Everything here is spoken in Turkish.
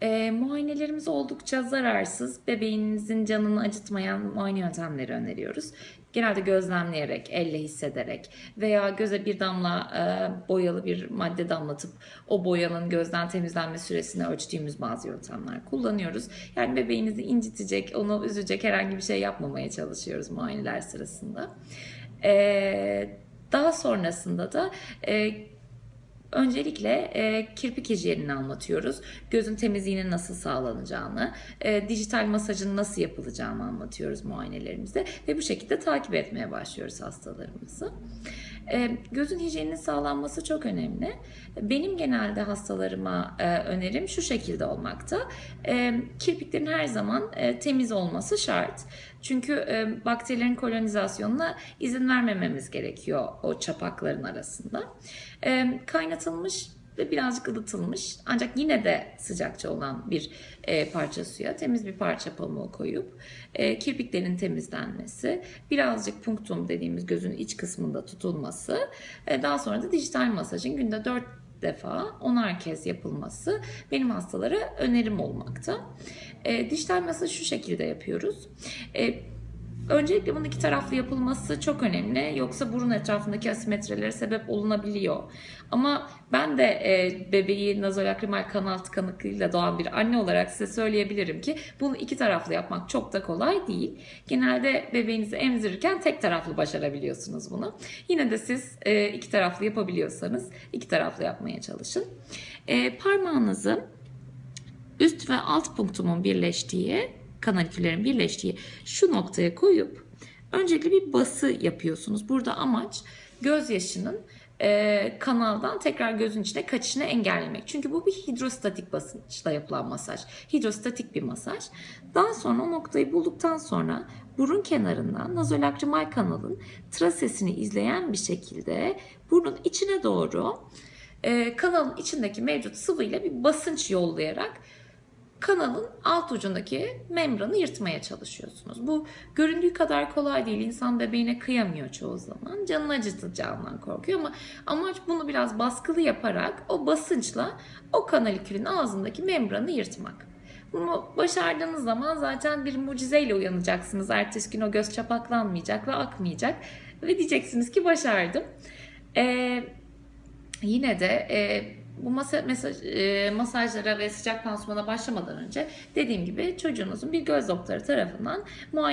E, muayenelerimiz oldukça zararsız. Bebeğinizin canını acıtmayan muayene yöntemleri öneriyoruz. Genelde gözlemleyerek, elle hissederek veya göze bir damla e, boyalı bir madde damlatıp o boyanın gözden temizlenme süresini ölçtüğümüz bazı yöntemler kullanıyoruz. Yani bebeğinizi incitecek, onu üzecek herhangi bir şey yapmamaya çalışıyoruz muayeneler sırasında. E, daha sonrasında da e, Öncelikle e, kirpik hijyenini anlatıyoruz. Gözün temizliğinin nasıl sağlanacağını, e, dijital masajın nasıl yapılacağını anlatıyoruz muayenelerimizde ve bu şekilde takip etmeye başlıyoruz hastalarımızı. E, gözün hijyeninin sağlanması çok önemli. Benim genelde hastalarıma e, önerim şu şekilde olmakta. E, kirpiklerin her zaman e, temiz olması şart. Çünkü bakterilerin kolonizasyonuna izin vermememiz gerekiyor o çapakların arasında. Kaynatılmış ve birazcık ılıtılmış ancak yine de sıcakça olan bir e, parça suya temiz bir parça pamuğu koyup e, kirpiklerin temizlenmesi, birazcık punktum dediğimiz gözün iç kısmında tutulması, e, daha sonra da dijital masajın günde 4 defa onar kez yapılması benim hastalara önerim olmakta. E, dijital masaj şu şekilde yapıyoruz. E, Öncelikle bunun iki taraflı yapılması çok önemli. Yoksa burun etrafındaki asimetrilere sebep olunabiliyor. Ama ben de e, bebeği nazolakrimal kanal tıkanıklığıyla doğan bir anne olarak size söyleyebilirim ki bunu iki taraflı yapmak çok da kolay değil. Genelde bebeğinizi emzirirken tek taraflı başarabiliyorsunuz bunu. Yine de siz e, iki taraflı yapabiliyorsanız iki taraflı yapmaya çalışın. E, parmağınızı üst ve alt punktumun birleştiği kanaliküllerin birleştiği şu noktaya koyup öncelikle bir bası yapıyorsunuz. Burada amaç gözyaşının e, kanaldan tekrar gözün içine kaçışını engellemek. Çünkü bu bir hidrostatik basınçla yapılan masaj. Hidrostatik bir masaj. Daha sonra o noktayı bulduktan sonra burun kenarından nazolakrimal kanalın trasesini izleyen bir şekilde burnun içine doğru e, kanalın içindeki mevcut sıvıyla bir basınç yollayarak kanalın alt ucundaki membranı yırtmaya çalışıyorsunuz. Bu göründüğü kadar kolay değil. İnsan bebeğine kıyamıyor çoğu zaman. Canını acıtacağından korkuyor ama amaç bunu biraz baskılı yaparak o basınçla o kanalikülün ağzındaki membranı yırtmak. Bunu başardığınız zaman zaten bir mucizeyle uyanacaksınız. Ertesi gün o göz çapaklanmayacak ve akmayacak. Ve diyeceksiniz ki başardım. Ee, yine de e, bu masa, mesaj, e, masajlara ve sıcak pansumana başlamadan önce dediğim gibi çocuğunuzun bir göz doktoru tarafından muayene